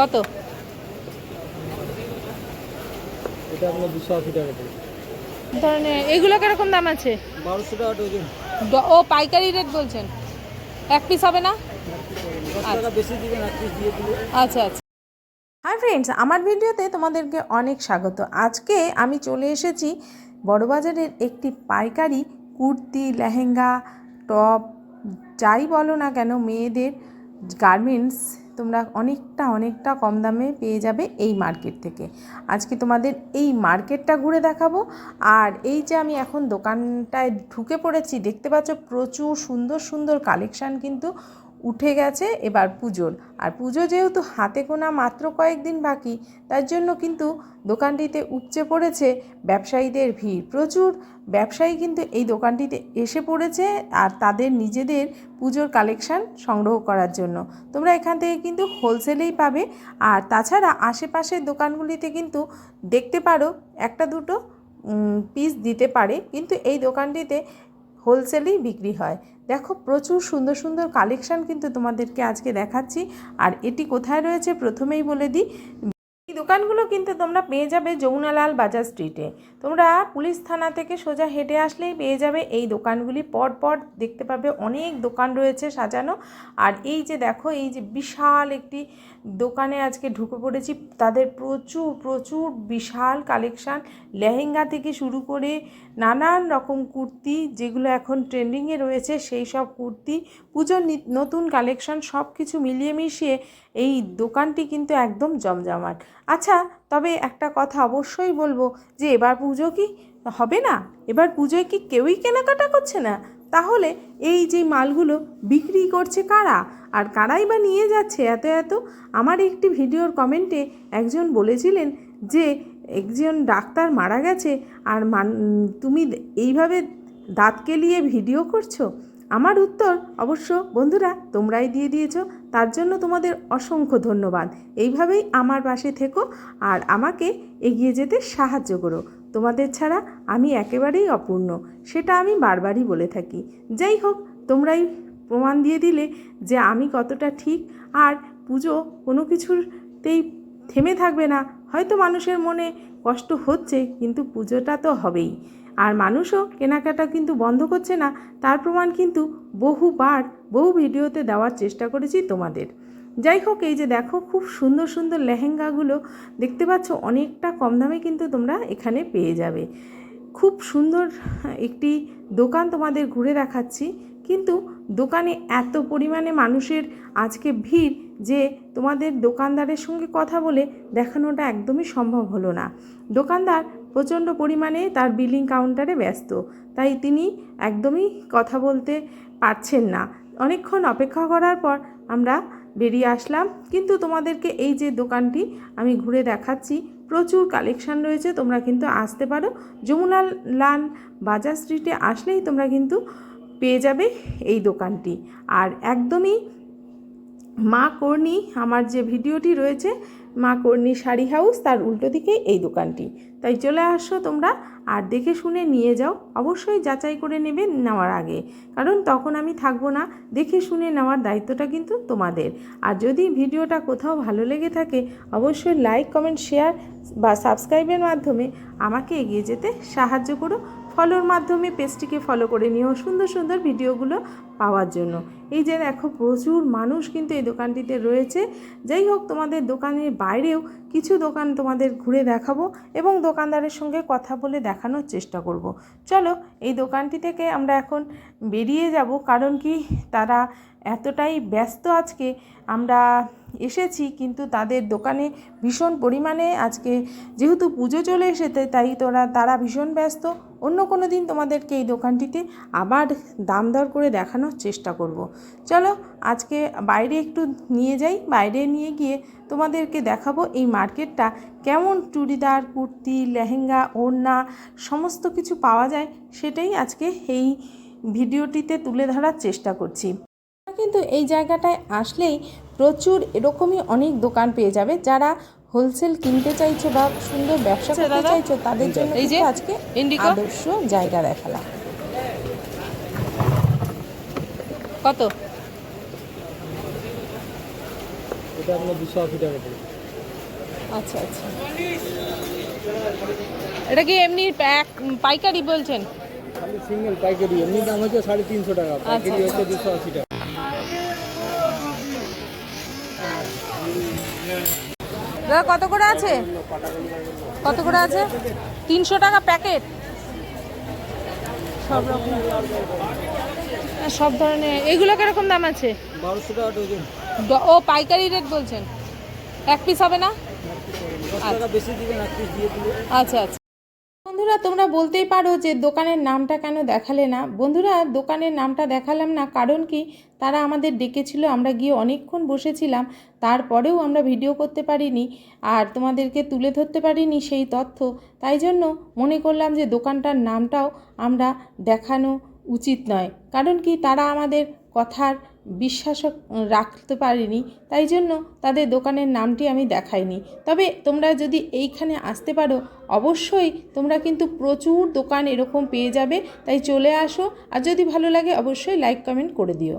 কত? এটা আপনার দুশো আশি টাকা পড়বে ধরনের এগুলো কীরকম দাম আছে? বারোশো টাকা ডজন। ড- ও পাইকারি রেট বলছেন? এক পিস হবে না? বেশি দিবেন এক পিস দিয়ে দিলে। আচ্ছা আচ্ছা। হাই ফ্রেন্ডস আমার ভিডিওতে তোমাদেরকে অনেক স্বাগত। আজকে আমি চলে এসেছি বড়বাজারের একটি পাইকারি কুর্তি লেহেঙ্গা টপ যাই বলো না কেন মেয়েদের গার্মেন্টস তোমরা অনেকটা অনেকটা কম দামে পেয়ে যাবে এই মার্কেট থেকে। আজকে তোমাদের এই মার্কেটটা ঘুরে দেখাবো। আর এই যে আমি এখন দোকানটায় ঢুকে পড়েছি, দেখতে পাচ্ছ প্রচুর সুন্দর সুন্দর কালেকশান কিন্তু উঠে গেছে এবার পুজোর। আর পুজো যেহেতু হাতে গোনা মাত্র কয়েকদিন বাকি, তার জন্য কিন্তু দোকানটিতে উপচে পড়েছে ব্যবসায়ীদের ভিড়। প্রচুর ব্যবসায়ী কিন্তু এই দোকানটিতে এসে পড়েছে আর তাদের নিজেদের পুজোর কালেকশান সংগ্রহ করার জন্য। তোমরা এখান থেকে কিন্তু হোলসেলেই পাবে। আর তাছাড়া আশেপাশের দোকানগুলিতে কিন্তু দেখতে পারো একটা দুটো পিস দিতে পারে। কিন্তু এই দোকানটিতে হোলসেলেই বিক্রি হয়। দেখো, প্রচুর সুন্দর সুন্দর কালেকশান কিন্তু তোমাদেরকে আজকে দেখাচ্ছি। আর এটি কোথায় রয়েছে? প্রথমেই বলে দিই এই দোকানগুলো কিন্তু তোমরা পেয়ে যাবে যমুনালাল বাজার স্ট্রিটে। তোমরা পুলিশ থানা থেকে সোজা হেঁটে আসলেই পেয়ে যাবে এই দোকানগুলি। পর পর দেখতে পাবে অনেক দোকান রয়েছে সাজানো। আর এই যে দেখো, এই যে বিশাল একটি দোকানে আজকে ঢুকে পড়েছি। তাদের প্রচুর প্রচুর বিশাল কালেকশান। লেহেঙ্গা থেকে শুরু করে নানান রকম কুর্তি যেগুলো এখন ট্রেন্ডিংয়ে রয়েছে, সেই সব কুর্তি পুজোর নতুন কালেকশন সব কিছু মিলিয়ে মিশিয়ে এই দোকানটি কিন্তু একদম জমজমাট। আচ্ছা তবে একটা কথা অবশ্যই বলব যে এবার পুজো কি হবে না? এবার পুজোয় কি কেউই কেনাকাটা করছে না? তাহলে এই যে মালগুলো বিক্রি করছে কারা? আর কারাই বা নিয়ে যাচ্ছে এত এত? আমার একটি ভিডিওর কমেন্টে একজন বলেছিলেন যে একজন ডাক্তার মারা গেছে, আর মান তুমি এইভাবে দাঁত কেলিয়ে ভিডিও করছ? আমার উত্তর অবশ্য, বন্ধুরা, তোমরাই দিয়ে দিয়েছ। তার জন্য তোমাদের অসংখ্য ধন্যবাদ। এইভাবেই আমার পাশে থেকো আর আমাকে এগিয়ে যেতে সাহায্য করো। তোমাদের ছাড়া আমি একেবারেই অপূর্ণ, সেটা আমি বারবারই বলে থাকি। যাই হোক, তোমরাই প্রমাণ দিয়ে দিলে যে আমি কতটা ঠিক, আর পুজো কোনো কিছুতেই থেমে থাকবে না। হয়তো মানুষের মনে কষ্ট হচ্ছে, কিন্তু পুজোটা তো হবেই। আর মানুষও কেনাকাটা কিন্তু বন্ধ করছে না, তার প্রমাণ কিন্তু বহুবার, বহু ভিডিওতে দেওয়ার চেষ্টা করেছি তোমাদের। যাই হোক, এই যে দেখো খুব সুন্দর সুন্দর লেহেঙ্গাগুলো, দেখতে পাচ্ছ অনেকটা কম দামে কিন্তু তোমরা এখানে পেয়ে যাবে। খুব সুন্দর একটি দোকান তোমাদের ঘুরে দেখাচ্ছি, কিন্তু দোকানে এত পরিমাণে মানুষের আজকে ভিড় যে তোমাদের দোকানদারের সঙ্গে কথা বলে দেখানোটা একদমই সম্ভব হলো না। দোকানদার প্রচণ্ড পরিমাণে তার বিলিং কাউন্টারে ব্যস্ত। তাই তিনি একদমই কথা বলতে পারছেন না। অনেকক্ষণ অপেক্ষা করার পর আমরা বেরিয়ে আসলাম। কিন্তু তোমাদেরকে এই যে দোকানটি আমি ঘুরে দেখাচ্ছি, প্রচুর কালেকশান রয়েছে, তোমরা কিন্তু আসতে পারো। যমুনা লান বাজার স্ট্রিটে আসলেই তোমরা কিন্তু পেয়ে যাবে এই দোকানটি। আর একদমই মা কর্ণী, আমার যে ভিডিওটি রয়েছে, মা কর্ণী শাড়ি হাউস, তার উল্টো দিকে এই দোকানটি। তাই চলে আসো তোমরা আর দেখে শুনে নিয়ে যাও। অবশ্যই যাচাই করে নেবে নেওয়ার আগে। কারণ তখন আমি থাকব না। দেখে শুনে নেওয়ার দায়িত্বটা কিন্তু তোমাদের। আর যদি ভিডিওটা কোথাও ভালো লেগে থাকে, অবশ্যই লাইক কমেন্ট শেয়ার বা সাবস্ক্রাইবের মাধ্যমে আমাকে এগিয়ে যেতে সাহায্য করো। ফলোর মাধ্যমে পেজটিকে ফলো করে নিও সুন্দর সুন্দর ভিডিওগুলো পাওয়ার জন্য। এই যে দেখো, প্রচুর মানুষ কিন্তু এই দোকানটিতে রয়েছে। যাই হোক, তোমাদের দোকানের বাইরেও কিছু দোকান তোমাদের ঘুরে দেখাবো এবং দোকানদারের সঙ্গে কথা বলে দেখানোর চেষ্টা করব। চলো, এই দোকানটি থেকে আমরা এখন বেরিয়ে যাব, কারণ কি তারা এতটাই ব্যস্ত আজকে। আমরা এসেছি কিন্তু তাদের দোকানে ভীষণ পরিমাণে আজকে যেহেতু পুজো চলে এসেছে, তাই তোরা, তারা ভীষণ ব্যস্ত। অন্য কোনো দিন তোমাদেরকে এই দোকানটিতে আবার দাম দর করে দেখানোর চেষ্টা করব। চলো আজকে বাইরে একটু নিয়ে যাই, বাইরে নিয়ে গিয়ে তোমাদেরকে দেখাবো এই মার্কেটটা কেমন চুড়িদার, কুর্তি, লেহেঙ্গা, ওড়না, সমস্ত কিছু পাওয়া যায় সেটাই আজকে এই ভিডিওটিতে তুলে ধরার চেষ্টা করছি কিন্তু এই জায়গাটায় আসলেই প্রচুর এরকমই অনেক দোকান পেয়ে যাবে যারা হোলসেল কিনতে চাইছো বা সুন্দর ব্যবসা করতে চাইছো তাদের জন্য এই যে, আজকে। আদর্শ জায়গা দেখালাম। কত? এটা আপনার দুশো আশি টাকা পড়বে আচ্ছা আচ্ছা। এটা কি এমনি প্যাক পাইকারি বলছেন? খালি সিঙ্গেল পাইকারি এমনি দাম হচ্ছে সাড়ে তিনশো টাকা পাইকারি হচ্ছে দুশো আশি টাকা। দাদা কত করে আছে? কত করে আছে? তিনশো টাকা প্যাকেট? সব রকম। হ্যাঁ, সব ধরনের। এগুলো কীরকম দাম আছে? ও পাইকারি রেট বলছেন। এক পিস হবে না? আচ্ছা আচ্ছা। বন্ধুরা, তোমরা বলতেই পারো যে দোকানের নামটা কেন দেখালে না। বন্ধুরা, দোকানের নামটা দেখালাম না, কারণ কি? তারা আমাদের ডেকেছিল, আমরা গিয়ে অনেকক্ষণ বসেছিলাম, তারপরেও আমরা ভিডিও করতে পারিনি আর তোমাদেরকে তুলে ধরতে পারিনি সেই তথ্য। তাই জন্য মনে করলাম যে দোকানটার নামটাও আমরা দেখানো উচিত নয়। কারণ কি? তারা আমাদের কথার বিশ্বাস রাখতে পারিনি, তাই জন্য তাদের দোকানের নামটি আমি দেখাইনি। তবে তোমরা যদি এইখানে আসতে পারো, অবশ্যই তোমরা কিন্তু প্রচুর দোকান এরকম পেয়ে যাবে, তাই চলে আসো। আর যদি ভালো লাগে, অবশ্যই লাইক কমেন্ট করে দিও।